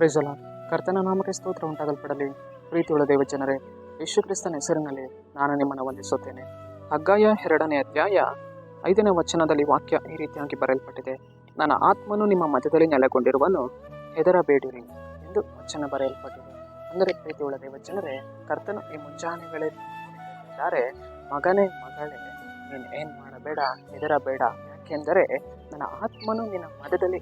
ಪ್ರೈಸಲ ಕರ್ತನ ನಾಮಕ್ಕೆ ಸ್ತೋತ್ರ ಉಂಟಾಗಲ್ಪಡಲಿ. ಪ್ರೀತಿಯುಳ್ಳ ದೇವ ಜನರೇ ಕ್ರಿಸ್ತನ ಹೆಸರಿನಲ್ಲಿ ನಾನು ನಿಮ್ಮನ್ನು ವಂದಿಸುತ್ತೇನೆ. ಹಗ್ಗಾಯ ಎರಡನೇ ಅಧ್ಯಾಯ ಐದನೇ ವಚನದಲ್ಲಿ ವಾಕ್ಯ ಈ ರೀತಿಯಾಗಿ ಬರೆಯಲ್ಪಟ್ಟಿದೆ. ನನ್ನ ಆತ್ಮನು ನಿಮ್ಮ ಮಧ್ಯದಲ್ಲಿ ನೆಲೆಗೊಂಡಿರುವನು ಹೆದರಬೇಡಿರಿ ಎಂದು ವಚನ ಬರೆಯಲ್ಪಟ್ಟಿದೆ. ಅಂದರೆ ಪ್ರೀತಿಯುಳ್ಳ ದೇವ ಜನರೇ ಕರ್ತನು ಈ ಮುಂಜಾನೆಗಳೇ ಮಗನೇ, ಮಗಳೇ, ನೀನು ಏನು ಮಾಡಬೇಡ, ಹೆದರಬೇಡ. ಯಾಕೆಂದರೆ ನನ್ನ ಆತ್ಮನು ನಿನ್ನ ಮಧ್ಯದಲ್ಲಿ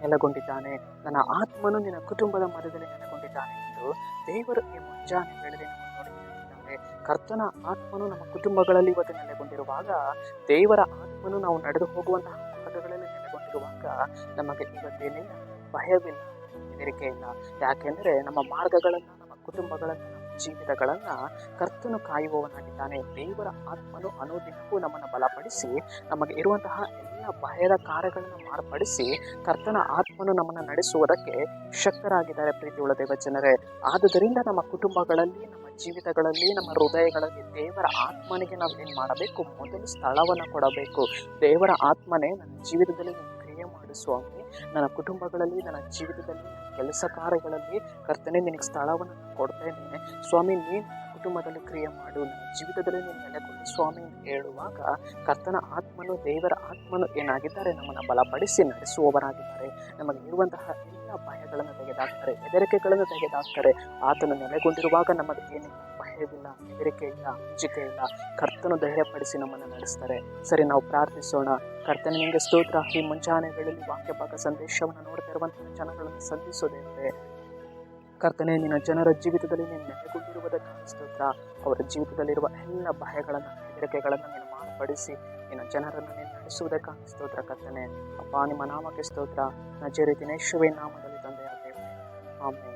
ನೆಲೆಗೊಂಡಿದ್ದಾನೆ. ನನ್ನ ಆತ್ಮನು ನಿನ್ನ ಕುಟುಂಬದ ಮಧ್ಯದಲ್ಲಿ ನೆಲೆಗೊಂಡಿದ್ದಾನೆ ಎಂದು ದೇವರು ಈ ಮುಂಜಾನೆ ವೇಳೆಯಲ್ಲಿ ನಾವು ಕರ್ತನ ಆತ್ಮನು ನಮ್ಮ ಕುಟುಂಬಗಳಲ್ಲಿ ಇವತ್ತು ನೆಲೆಗೊಂಡಿರುವಾಗ, ದೇವರ ಆತ್ಮನು ನಾವು ನಡೆದು ಹೋಗುವಂತಹ ಮಾರ್ಗಗಳಲ್ಲಿ ನೆಲೆಗೊಂಡಿರುವಾಗ ನಮಗೆ ಇವತ್ತೇನಿಲ್ಲ ಭಯವಿಲ್ಲ ಹೆದರಿಕೆ ಇಲ್ಲ ಯಾಕೆಂದರೆ ನಮ್ಮ ಮಾರ್ಗಗಳನ್ನು, ನಮ್ಮ ಕುಟುಂಬಗಳನ್ನು ಜೀವಿತಗಳನ್ನು ಕರ್ತನು ಕಾಯುವವನಾಗಿದ್ದಾನೆ. ದೇವರ ಆತ್ಮನು ಅನುದಿನವೂ ನಮ್ಮನ್ನು ಬಲಪಡಿಸಿ, ನಮಗೆ ಇರುವಂತಹ ಎಲ್ಲ ಭಯದ ಕಾರ್ಯಗಳನ್ನು ಮಾರ್ಪಡಿಸಿ, ಕರ್ತನ ಆತ್ಮನು ನಮ್ಮನ್ನು ನಡೆಸುವುದಕ್ಕೆ ಶಕ್ತರಾಗಿದ್ದಾರೆ ಪ್ರೀತಿಯುಳ್ಳ ದೇವ ಜನರೇ ಆದುದರಿಂದ ನಮ್ಮ ಕುಟುಂಬಗಳಲ್ಲಿ, ನಮ್ಮ ಜೀವಿತಗಳಲ್ಲಿ, ನಮ್ಮ ಹೃದಯಗಳಲ್ಲಿ ದೇವರ ಆತ್ಮನಿಗೆ ನಾವು ಏನು ಮಾಡಬೇಕು? ಮೊದಲು ಸ್ಥಳವನ್ನು ಕೊಡಬೇಕು. ದೇವರ ಆತ್ಮನೇ ನನ್ನ ಜೀವಿತದಲ್ಲಿ ಕ್ರಿಯೆ ಮಾಡಿಸುವ ನನ್ನ ಕುಟುಂಬಗಳಲ್ಲಿ, ನನ್ನ ಜೀವಿತದಲ್ಲಿ ಕೆಲಸ ಕಾರ್ಯಗಳಲ್ಲಿ ಕರ್ತನೆ ನಿನಗೆ ಸ್ಥಳವನ್ನು ಕೊಡ್ತೇನೆ ಸ್ವಾಮಿ, ನೀನು ಕುಟುಂಬದಲ್ಲಿ ಕ್ರಿಯೆ ಮಾಡು, ನನ್ನ ಜೀವಿತದಲ್ಲಿ ನೀನು ನೆಲೆಗೊಳ್ಳಿ. ಸ್ವಾಮಿ ಹೇಳುವಾಗ ಕರ್ತನ ಆತ್ಮನು ದೇವರ ಆತ್ಮನು ಏನಾಗಿದ್ದಾರೆ? ನಮ್ಮನ್ನು ಬಲಪಡಿಸಿ ನಡೆಸುವವರಾಗಿದ್ದಾರೆ. ನಮಗೆ ಇರುವಂತಹ ಎಲ್ಲ ಭಯಗಳನ್ನು ತೆಗೆದಾಕ್ತಾರೆ, ಹೆದರಿಕೆಗಳನ್ನು ತೆಗೆದಾಕ್ತಾರೆ. ಆತನು ನೆಲೆಗೊಂಡಿರುವಾಗ ನಮಗೆ ಏನಿಲ್ಲ. ಭಯವಿಲ್ಲ ಹೆದರಿಕೆ ಇಲ್ಲ ಅಂಜಿಕೆ ಇಲ್ಲ ಕರ್ತನು ಧೈರ್ಯಪಡಿಸಿ ನಮ್ಮನ್ನು ನಡೆಸ್ತಾರೆ. ಸರಿ, ನಾವು ಪ್ರಾರ್ಥಿಸೋಣ. ಕರ್ತನ, ನಿಮಗೆ ಸ್ತೋತ್ರ. ಈ ಮುಂಜಾನೆಗಳಲ್ಲಿ ವೇಳೆಯಲ್ಲಿ ವಾಕ್ಯ ಭಾಗ ಸಂದೇಶವನ್ನು ನೋಡ್ತಾ ಇರುವಂತಹ ಜನಗಳನ್ನು ಸಂಧಿಸೋದೇವೆ ಕರ್ತನೆ, ನಿನ್ನ ಜನರ ಜೀವಿತದಲ್ಲಿ ನೀನು ನೆಲೆಗೊಂಡಿರುವುದಕ್ಕಾಗಿ ಸ್ತೋತ್ರ. ಅವರ ಜೀವಿತದಲ್ಲಿರುವ ಎಲ್ಲ ಭಯಗಳನ್ನು ಹೆದರಿಕೆಗಳನ್ನು ನೀನು ಮಾರ್ಪಡಿಸಿ, ನಿನ್ನ ಜನರನ್ನು ನೀನು ನಡೆಸುವುದಕ್ಕಾಗಿ ಸ್ತೋತ್ರ, ಕರ್ತನೆ. ಅಪ್ಪ, ನಿಮ್ಮ ನಾಮಕ್ಕೆ ಸ್ತೋತ್ರ. ನಜರಿ ದಿನೇಶ್ವೇ ನೇಶುವೆ ನಾಮದಲ್ಲಿ ತಂದೆಯಾಗಿ ಆಮೇಲೆ